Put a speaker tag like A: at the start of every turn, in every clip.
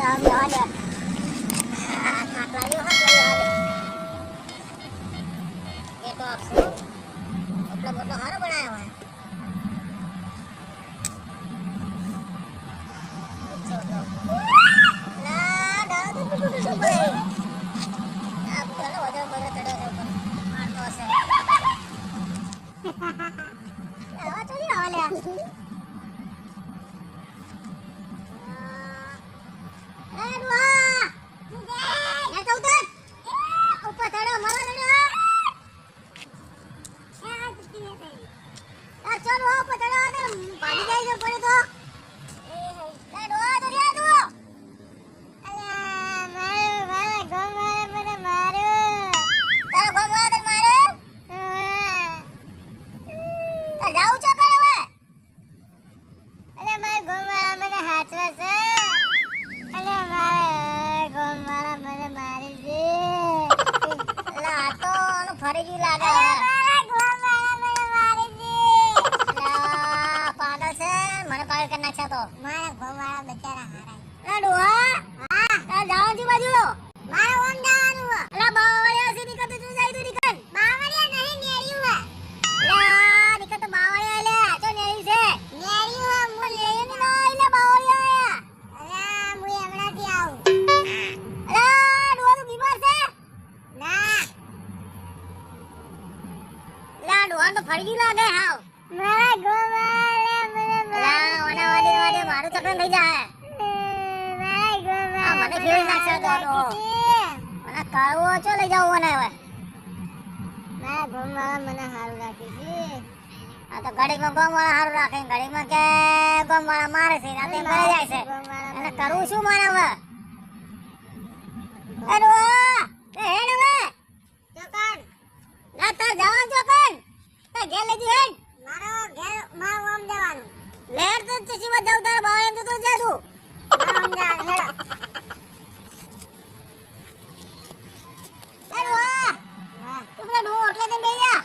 A: Hạt là yêu કરી નાખશે તો અલા, ડોહા, તારે જવાનું છે બાજુ અલા, બાવળિયા છે, નીકળ તું જાય તું નીકળ. અલા, નીકળ તો બાવળિયા લે, તો નેળી છે. પણ નેળી ની લે. અલા, બીમાર છે? તો ફરી લાગે હાવ. અલા, ઓને વાડી ને વાડી મારું ચક્કર થઈ જાય. આ મને ફેરવી નાખશે તો આ ડોહો. મને ના ચો મને હારું રાખે છે. આ તો ઘડીમાં ગોમવાળા હારું રાખે ને ઘડીકમાં કે ગોમવાળા મારે છે રાતે મરી જાય છે. એને કરવું શું મારે હવે એ ડોહા, એ હેડ હવે. ના, તાર જવાનું ચોકન. તાર ઘેર લઈ જઈ હેડ. લેર તો ચશીમાં જાઉં તારા બાવા એમ તો તું જા તું. એ ડોહા, તું પેલા ડોહો ઓટલે જઈને બેહી જા.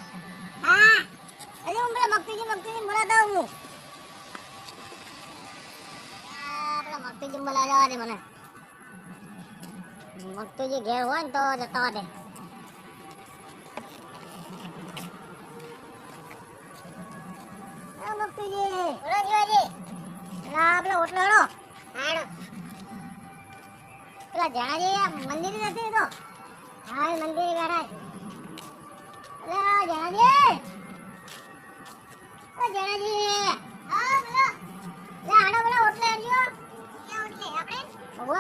A: હજી હું પેલા મગતીજી મગતીજી બોલાવતા આવું હું. આ બોલાવવા જવા દે મને. મગતીજી ઘેર હોય ને તો જતા દે પેલા પેલા ઓટલો હેડો. પેલા જણાજી મંદિર નથી તો? હા મંદિર બેઠા અરે જણાજી જણાજી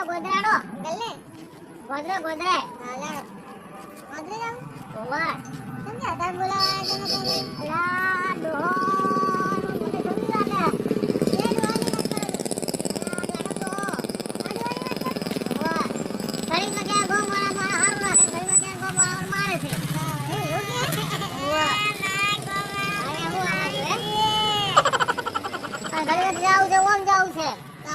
A: ઓવા ગોદરાડો ગલ્લે ગોદરે ગોદરે ઓવા અલા ડોહો મને ગમી લાગે એ ડોહાની વાત કરો આ જાડો તો ઓવા ઘડીકમાં ક્યાં ગોમ વાળા મારા હારું રાખે ઘડીકમાં ક્યાં ગોમ વાળા મારે છે ઓવા આ એવું આ છે આ ઘડીક જાવું છે ઓમ જાવું છે તો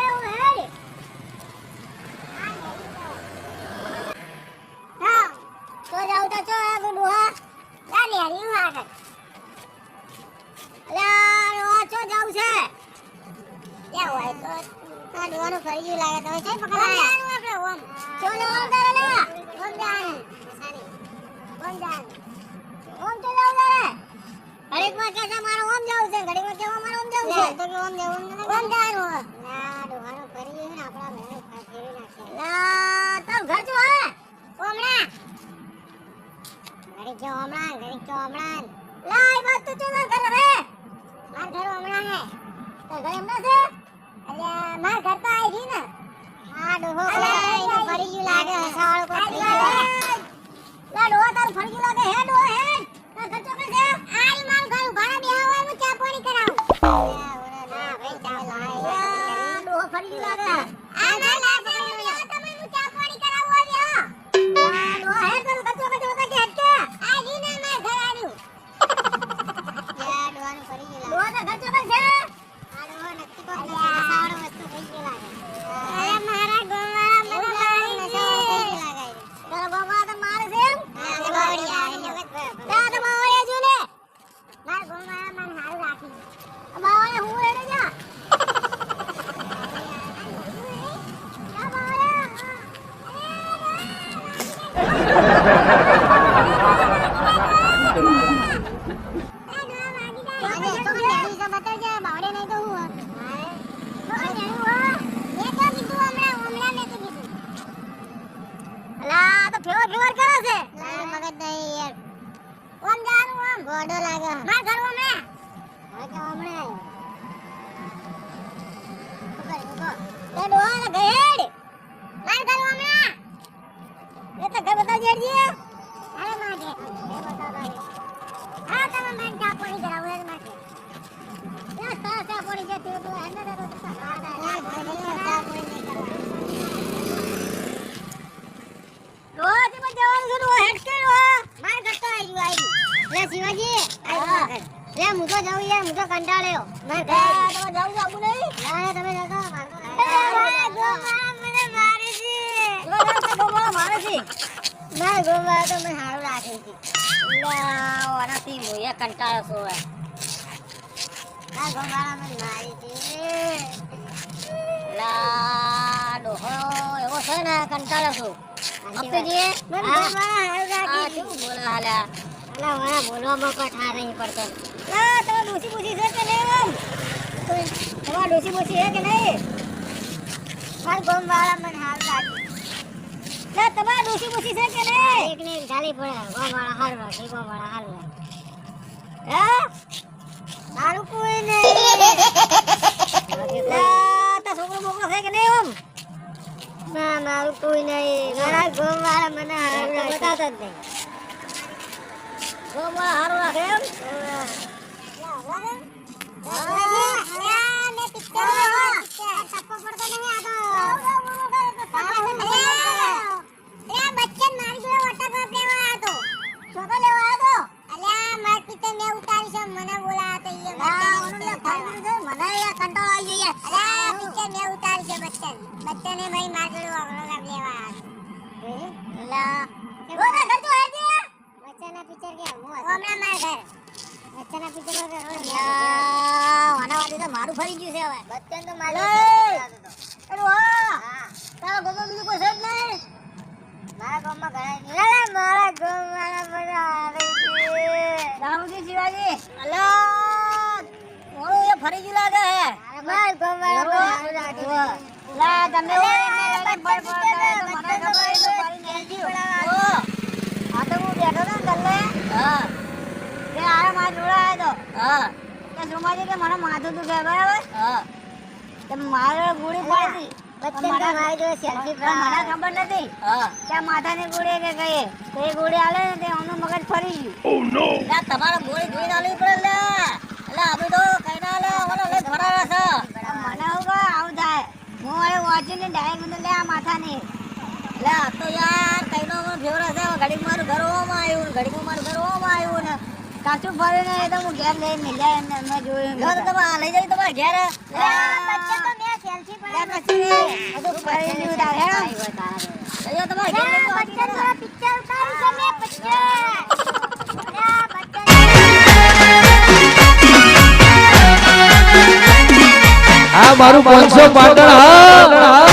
A: અલ્યા ડોહા ચો જાઉં છે? આ ડોહાનું ફરી ગયું લાગે. તમે છે પકડવા ચો જવાનું તારે લે. ઓમ તો તારે. કે છે મારે ઓમ જાવું છે? ઘડીકમાં કે ઓમ જાવું છે? ઓમ જવાનું ના ડોહાનું ફરી ગયું ને આપણા મેળે. ફેરવી નાખશે ના તારું ઘર જો હે? ઓમણા. ઘડીક જો હમણાં જો હમણાં લાય બસ તું ચલો ઘર. હવે માર ઘર હમણાં હે. તો ઘર હમણાં છે? મારા ફેવર મને હારું રાખી બાવળિયા હું રેડે જા જા ગોડો લાગે. માર ઘર ઓમે હા કે ઓમણે તે એ ગહેડ માર ઘર ઓમે એ તો ઘર બતાવ જેડજી અરે માં ઘેર એ બતાવ દે હા તમે બેન ચા પાણી કરાવો એ માટે એ સા ચા પાણી જે તે તો એને તો ચા પાણી રોજમાં જવાનું છે રો હેડ કે રો માર ઘર તો આવી ગયું લે શિવાજી લે હું તો જાઉં યાર હું તો કંટાળ્યો. માર ઘર તમે જાઉં જાવું નહીં. ના તમે મને મારી છે ગોમાળા મારે છે ના ગોમાળા તો મને હારું રાખે છે. લા ઓનાથી મોયા કંટાળો છો ના ગોમાળા મને મારી છે. લા ડોહો એવો છે ને કંટાળો છું. આપીજી મને ગોમાળા હારું રાખે છે. શું હાલ્યા? વાળા બોલવામાં પણ ઠાર નહીં પડતો. ના તમે ડોસી પૂછી છે કે નહીં એમ તમારા ડોસી પૂછી છે કે નહીં? માર ગોમવાળા મને હાલ લાગી. લે તમારા ડોસી પૂછી છે કે નહીં? એક ને એક ગાલી પડે. ગોમવાળા હાલ હે? તારું કોઈ નહીં. છોકરો મોકલો છે કે નહીં ઓમ ના મારું કોઈ નહીં. મારા ગોમવાળા મને હાલ રાખે જ નહીં. ગોમવાળા હારું પિક્ચર કે હમણાં મારા ઘર. બચ્ચાના પિક્ચર મારું ફરી ગયું છે હવે. બચ્ચન તો મારું અરે વાહ! તારા બીજું કોઈ છે જ નહીં. મારા ગામમાં ઘણા લે લે મારા ગામમાં બધા આવે રામજી શિવાજી અલા મોરું એ ફરી ગયું લાગે. હે મારા ગામમાં લા તમે હું બેઠો તો ને ગલ્લે? હા. કે આરે માં જોડાય તો. હા. કે સોમાજી કે મને માથું દુખે બરાબર? હા. તે મારે ગોળી પડી હતી મને જોડે સેલ્ફી મને ખબર નથી કે માથાની ગોળી કે કઈ તો એ ગોળી આલે ને તે અમનું મગજ ફરી ગયું. ઓ નો લા તમારે ગોળી જોઈને આલવી પડે લે. એટલે અમે તો કઈ ના લે ઓલો લે ધરાવે છે. મને હું આવું થાય. હું હવે વાંચીને ડાયરેક્ટ લે આ માથાની. લે આ તો યાર. કઈનો ફેવરા છે ઘડીક મારું ઘર ઓમાં આવ્યું ઘડીક મારું ઘર ઓમાં આવ્યું ને કાચું તો હું ઘેર લઈને મેં જોયું. ઘર તમે લઈ જાય તમારા ઘેર. બચ્ચે તો મેં સેલ્ફી પડાવી પછી હજુ ફરી નહીં ઉતારે હેડો તમારા ઘેર લઈ જાઓ. પિક્ચર ઉતારી છે મેં પિક્ચર
B: આ મારું પાંચસો પાટણ હા